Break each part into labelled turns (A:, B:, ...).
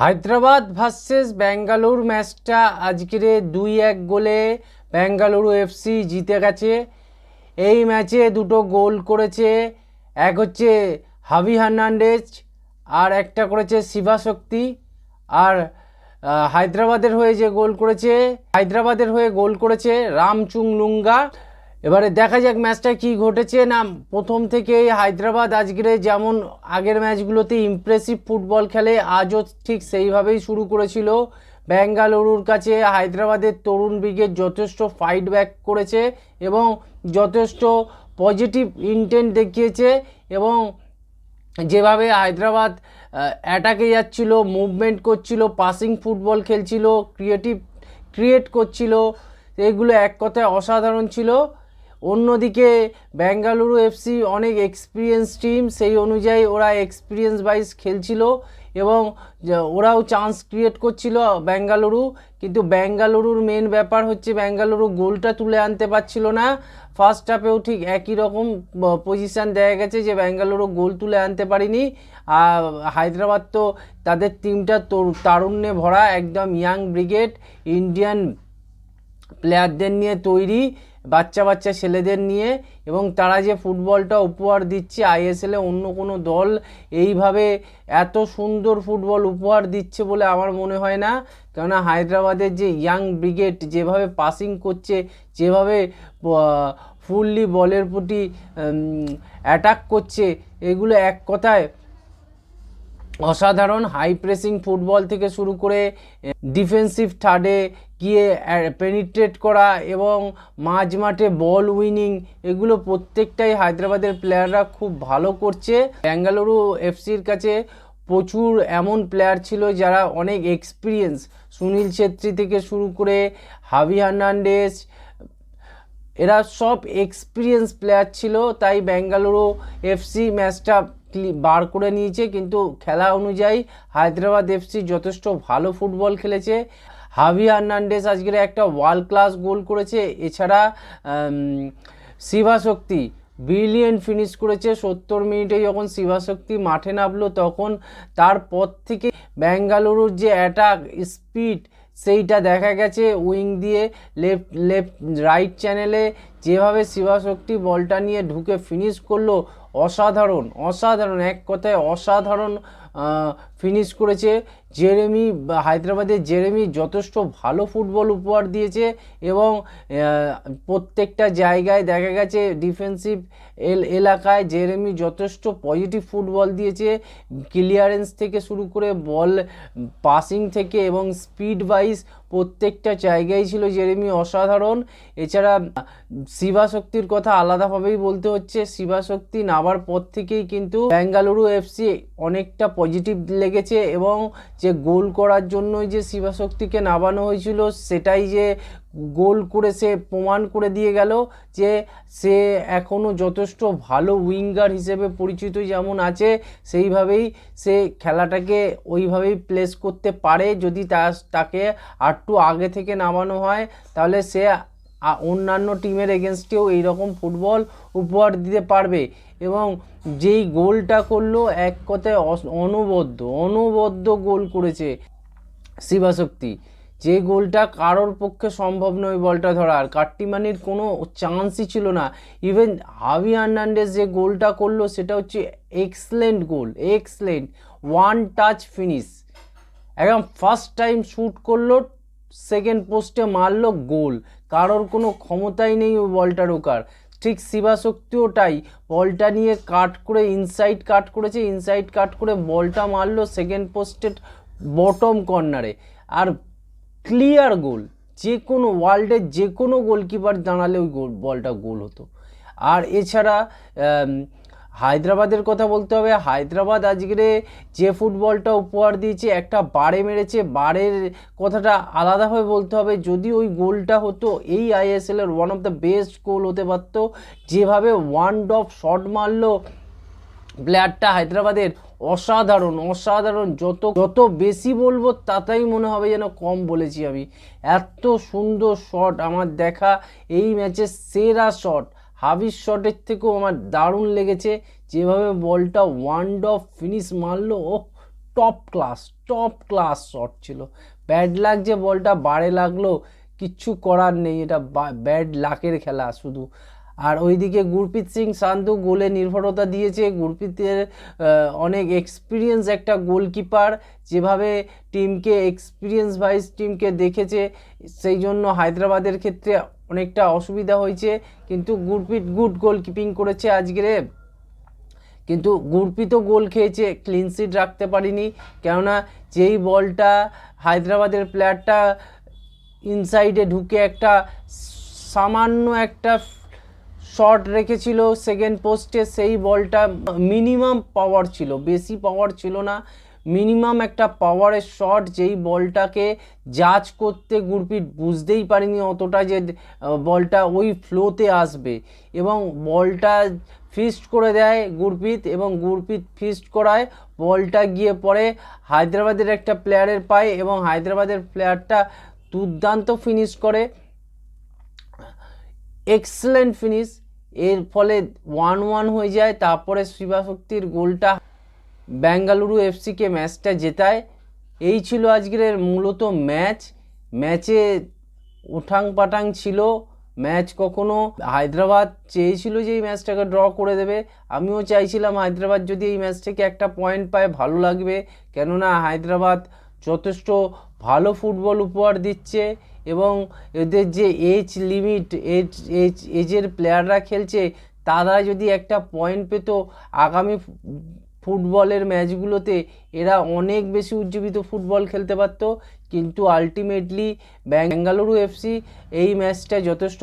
A: Hyderabad versus Bangalore ম্যাচটা আজকের দুই এক গোলে ব্যাঙ্গালুরু এফসি জিতে গেছে। এই ম্যাচে দুটো গোল করেছে, এক হচ্ছে হাবি হার্নান্ডেজ আর একটা করেছে শিবাশক্তি আর হায়দ্রাবাদের হয়ে যে গোল করেছে, হায়দ্রাবাদের হয়ে গোল করেছে রামচুং লুঙ্গা। এবারে দেখা যাক ম্যাচটা কি ঘটেছে। না, প্রথম থেকেই হায়দ্রাবাদ আজকের যেমন আগের ম্যাচগুলোতে ইমপ্রেসিভ ফুটবল খেলে, আজও ঠিক সেইভাবেই শুরু করেছিল। বেঙ্গালুরুর কাছে হায়দ্রাবাদের তরুণ ব্রিগেড যথেষ্ট ফাইট ব্যাক করেছে এবং যথেষ্ট পজিটিভ ইন্টেন্ট দেখিয়েছে এবং যেভাবে হায়দ্রাবাদ অ্যাটাকে যাচ্ছিল মুভমেন্ট করছিল পাসিং ফুটবল খেলছিল ক্রিয়েটিভ ক্রিয়েট করছিল, এগুলো এক কথায় অসাধারণ ছিল। অন্যদিকে বেঙ্গালুরু এফসি অনেক এক্সপিরিয়েন্স টিম সেই অনুযায়ী ওরা এক্সপিরিয়েন্স ওয়াইজ খেলছিল এবং ওরাও চান্স ক্রিয়েট করছিল বেঙ্গালুরু। কিন্তু বেঙ্গালুরুর মেন ব্যাপার হচ্ছে বেঙ্গালুরু গোলটা তুলে আনতে পারছিল না। ফার্স্ট হাফেও ঠিক একই রকম পজিশান দেখা গেছে যে বেঙ্গালুরু গোল তুলে আনতে পারিনি। আর হায়দ্রাবাদ তো তাদের টিমটা তরু- তারুণ্যে ভরা, একদম ইয়াং ব্রিগেড ইন্ডিয়ান প্লেয়ারদের নিয়ে তৈরি। বাচ্চা বাচ্চা ছেলেদের নিয়ে এবং তারা যে ফুটবলটা উপহার দিচ্ছে আইএসএলে অন্য কোনো দল এইভাবে এত সুন্দর ফুটবল উপহার দিচ্ছে বলে আমার মনে হয় না। কেননা হায়দ্রাবাদের যে ইয়াং ব্রিগেড যেভাবে পাসিং করছে, যেভাবে ফুললি বলের প্রতি অ্যাটাক করছে, এগুলো এক কথায় অসাধারণ হাই প্রেসিং ফুটবল থেকে শুরু করে ডিফেন্সিভ থার্ডে গিয়ে পেনিট্রেট করা এবং মাঝ মাঠে বল উইনিং এগুলো প্রত্যেকটাই হায়দ্রাবাদের প্লেয়াররা খুব ভালো করছে। বেঙ্গালুরু এফসির কাছে প্রচুর এমন প্লেয়ার ছিল যারা অনেক এক্সপিরিয়েন্স সুনীল ছেত্রী থেকে শুরু করে হাবি হার্নান্ডেস এরা সব এক্সপিরিয়েন্স প্লেয়ার ছিল। তাই বেঙ্গালুরু এফসি ম্যাচটা বার করে নিয়েছে, কিন্তু খেলা অনুযায়ী হায়দ্রাবাদ এফসি যথেষ্ট ভালো ফুটবল খেলেছে। হাভি হার্নান্ডেস আজকের একটা ওয়ার্ল্ড ক্লাস গোল করেছে। এছাড়া শিবাশক্তি ব্রিলিয়েন্ট ফিনিশ করেছে। সত্তর মিনিটে যখন শিবাশক্তি মাঠে নামলো, তখন তারপর থেকে বেঙ্গালুরুর যে অ্যাটাক স্পিড সেইটা দেখা গেছে। উইং দিয়ে লেফট লেফট রাইট চ্যানেলে যেভাবে শিবাশক্তি বলটা নিয়ে ঢুকে ফিনিশ করল, অসাধারণ অসাধারণ, এক কথায় অসাধারণ ফিনিশ করেছে। জেরেমি হায়দ্রাবাদের জেরেমি যথেষ্ট ভালো ফুটবল উপহার দিয়েছে এবং প্রত্যেকটা জায়গায় দেখা গেছে ডিফেন্সিভ এল, এলাকায় জেরেমি যথেষ্ট পজিটিভ ফুটবল দিয়েছে। ক্লিয়ারেন্স থেকে শুরু করে বল পাসিং থেকে এবং স্পিড ওয়াইজ প্রত্যেকটা জায়গায় ছিল জেরেমি অসাধারণ। এছাড়া শিবাশক্তির কথা আলাদাভাবেই বলতে হচ্ছে। শিবাশক্তি নামার পর থেকেই কিন্তু বেঙ্গালুরু এফসি অনেকটা পজিটিভ লেগেছে এবং যে গোল করার জন্যই যে শিবাশক্তিকে নামানো হয়েছিল, সেটাই যে গোল করে সে প্রমাণ করে দিয়ে গেল যে সে এখনও যথেষ্ট ভালো উইঙ্গার হিসেবে পরিচিত যেমন আছে, সেইভাবেই সে খেলাটাকে ওইভাবেই প্লেস করতে পারে। যদি তাকে আরটু আগে থেকে নামানো হয়, তাহলে সে অন্যান্য টিমের এগেনস্টেও এইরকম ফুটবল উপহার দিতে পারবে। এবং যেই গোলটা করল, এক কথায় অনবদ্য অনবদ্য গোল করেছে শিবাশক্তি। যে গোলটা কারোর পক্ষে সম্ভব নয় বলটা ধরার। কাট্টিমানির কোনো চান্সই ছিল না। ইভেন হাভি হার্নান্ডেজ যে গোলটা করল, সেটা হচ্ছে excellent goal excellent one touch finish একদম ফার্স্ট টাইম শ্যুট করল সেকেন্ড পোস্টে মারলো, গোল। কারোর কোনো ক্ষমতাই নেই ওই বলটা ঢোকার ঠিক শিবাশক্তিও তাই। বলটা নিয়ে কাট করে ইনসাইড কাট করেছে ইনসাইড কাট করে বলটা মারলো সেকেন্ড পোস্টের বটম কর্নারে আর ক্লিয়ার গোল। যে কোনো ওয়ার্ল্ডের যে কোনো গোলকিপার দাঁড়ালে ওই গোল, বলটা গোল হতো। আর এছাড়া হায়দ্রাবাদের কথা বলতে হবে। হায়দ্রাবাদ আজকের যে ফুটবলটা উপহার দিয়েছে, একটা বারে মেরেছে। বারের কথাটা আলাদাভাবে বলতে হবে। যদি ওই গোলটা হতো, এই আইএসএল এর one of the best goal হতে পারতো। যেভাবে ওয়ান ডফ শট মারলো প্লেয়ারটা হায়দ্রাবাদের অসাধারণ অসাধারণ যত যত বেশি বলব তাতেই মনে হবে যেন কম বলেছি আমি। এত সুন্দর শট আমার দেখা, এই ম্যাচের সেরা শট হাবির শটের থেকেও আমার দারুণ লেগেছে। যেভাবে বলটা ওয়ান ডফ ফিনিশ মারলো ও top class top class shot ছিল। ব্যাড লাক যে বলটা বারে লাগল, কিচ্ছু করার নেই, এটা ব্যাড লাকের খেলা শুধু। আর ওইদিকে গুরপ্রীত সিং সান্ধু গোলে নির্ভরতা দিয়েছে। গুরপ্রীতের অনেক এক্সপিরিয়েন্স একটা গোলকিপার যেভাবে টিমকে এক্সপিরিয়েন্স ভাইজ টিমকে দেখেছে, সেই জন্য হায়দ্রাবাদের ক্ষেত্রে অনেকটা অসুবিধা হয়েছে। কিন্তু গুরপ্রীত গুড গোলকিপিং করেছে আজকের কিন্তু গুরপ্রীতও গোল খেয়েছে ক্লিন সিট রাখতে পারিনি। কেননা যেই বলটা হায়দ্রাবাদের প্লেয়ারটা ইনসাইডে ঢুকে একটা সামান্য একটা শট রেখেছিল সেকেন্ড পোস্টে সেই বলটা মিনিমাম পাওয়ার ছিল, বেশি পাওয়ার ছিল না। মিনিমাম একটা পাওয়ারের শট যেই বলটাকে জাজ করতে গুরপ্রীত বুঝতেই পারিনি অতটা যে বলটা ওই ফ্লোতে আসবে। এবং বলটা ফিস্ট করে দেয় গুরপিত এবং গুরপিত ফিস্ট করায়। বলটা গিয়ে পড়ে হায়দ্রাবাদের একটা প্লেয়ারের পায়ে এবং হায়দ্রাবাদের প্লেয়ারটা দুর্দান্ত ফিনিশ করে। এক্সেলেন্ট ফিনিশ এর ফলে ওয়ান ওয়ান হয়ে যায়। তারপরে শিবাশক্তির গোলটা বেঙ্গালুরু এফসিকে ম্যাচটা জেতায়। এই ছিল আজকের মূলত ম্যাচ। ম্যাচে উঠাং পাঠাং ছিল। ম্যাচ কখনো হায়দ্রাবাদ চেয়েছিল যে এই ম্যাচটাকে ড্র করে দেবে। আমিও চাইছিলাম হায়দ্রাবাদ যদি এই ম্যাচ থেকে একটা পয়েন্ট পায়, ভালো লাগবে। কেননা হায়দ্রাবাদ যথেষ্ট ভালো ফুটবল উপহার দিচ্ছে এবং এদের যে এজ লিমিট এজ এজ এজের প্লেয়াররা খেলছে, তারা যদি একটা পয়েন্ট পেত আগামী ফুটবলের ম্যাচগুলোতে এরা অনেক বেশি উজ্জীবিত ফুটবল খেলতে পারত। কিন্তু আলটিমেটলি বেঙ্গালুরু এফসি এই ম্যাচটা যথেষ্ট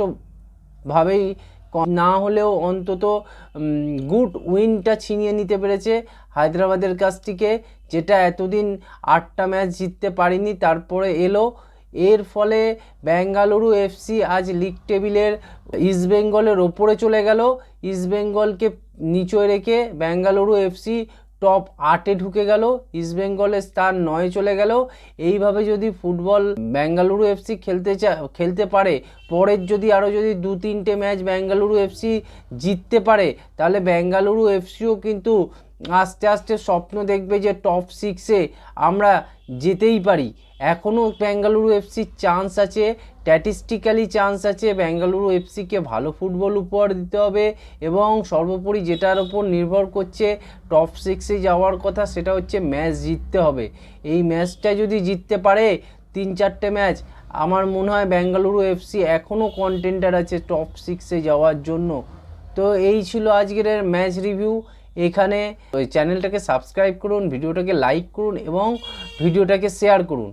A: ভাবেই কম, না হলেও অন্তত গুড উইনটা ছিনিয়ে নিতে পেরেছে হায়দ্রাবাদের কাছ থেকে। যেটা এতদিন আটটা ম্যাচ জিততে পারিনি, তারপরে এলো। এর ফলে বেঙ্গালুরু এফসি আজ লিগ টেবিলের ইস্টবেঙ্গলের ওপরে চলে গেল। ইস্টবেঙ্গলকে নিচে রেখে বেঙ্গালুরু এফসি টপ আটে ঢুকে গেল। ইস্টবেঙ্গলের স্থান নয় চলে গেল। এইভাবে যদি ফুটবল বেঙ্গালুরু এফসি খেলতে চা, খেলতে পারে, পরের যদি আরও যদি দু তিনটে ম্যাচ বেঙ্গালুরু এফসি জিততে পারে, তাহলে বেঙ্গালুরু এফসিও কিন্তু আস্তে আস্তে স্বপ্ন দেখবে যে টপ সিক্সে আমরা যেতেই পারি। এখনও বেঙ্গালুরু এফসির চান্স আছে স্ট্যাটিস্টিক্যালি চান্স আছে বেঙ্গালুরু এফসিকে ভালো ফুটবল উপহার দিতে হবে এবং সর্বোপরি যেটার ওপর নির্ভর করছে টপ সিক্সে যাওয়ার কথা সেটা হচ্ছে ম্যাচ জিততে হবে। এই ম্যাচটা যদি জিততে পারে, তিন চারটে ম্যাচ আমার মনে হয় বেঙ্গালুরু এফসি এখনও কন্টেন্টার আছে টপ সিক্সে যাওয়ার জন্য। তো এই ছিল আজকের ম্যাচ রিভিউ এখানে ওই চ্যানেলটাকে সাবস্ক্রাইব করুন ভিডিওটাকে লাইক করুন এবং ভিডিওটাকে শেয়ার করুন।